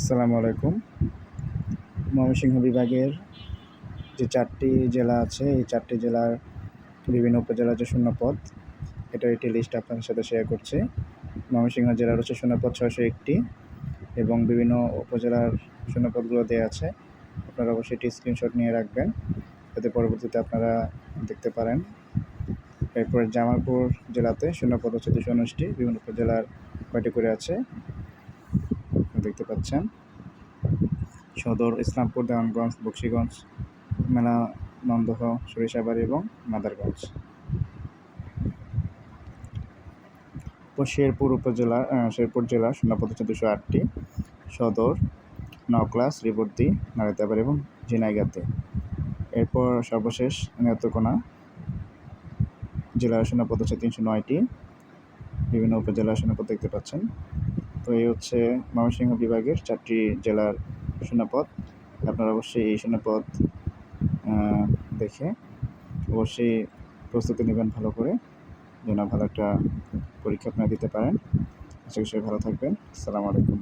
আসসালামু আলাইকুম। ময়মনসিংহ বিভাগের যে চারটি জেলা আছে, এই চারটি জেলার বিভিন্ন উপজেলার যে শূন্যপদ এটার একটি লিস্ট আপনাদের সাথে শেয়ার করছি। ময়মনসিংহ জেলার হচ্ছে শূন্যপদ ছয়শো একটি এবং বিভিন্ন উপজেলার শূন্যপদগুলো দেওয়া আছে। আপনারা অবশ্যই এটি স্ক্রিনশট নিয়ে রাখবেন, যাতে পরবর্তীতে আপনারা দেখতে পারেন। এরপর জামালপুর জেলাতে শূন্যপদ হচ্ছে দুশো উনিশটি বিভিন্ন উপজেলার কয়টি করে আছে। দেখতে পাচ্ছেন। সদর ইসলামপুর, দেওয়ানগঞ্জ, বক্সিগঞ্জ মেলা নন্দহ সরিষাবাড়ি এবং মাদারগঞ্জ। শেরপুর উপজেলা শেরপুর জেলা শূন্যপদ হচ্ছে দুশো আটটি সদর নকলা শ্রীবর্দী নারিতাবাড়ি এবং ঝিনাইগাতে। এরপর সর্বশেষ নেত্রকোনা জেলার শূন্যপদ হচ্ছে তিনশো নয়টি। বিভিন্ন উপজেলার শূন্যপদ দেখতে পাচ্ছেন। তো এই হচ্ছে ময়মনসিংহ বিভাগের চারটি জেলার শূন্যপদ আপনারা অবশ্যই এই সেনাপথ দেখে অবশ্যই প্রস্তুতি নেবেন ভালো করে, যেন ভালো একটা পরীক্ষা আপনারা দিতে পারেন। আশা করি ভালো থাকবেন। আসসালামু আলাইকুম।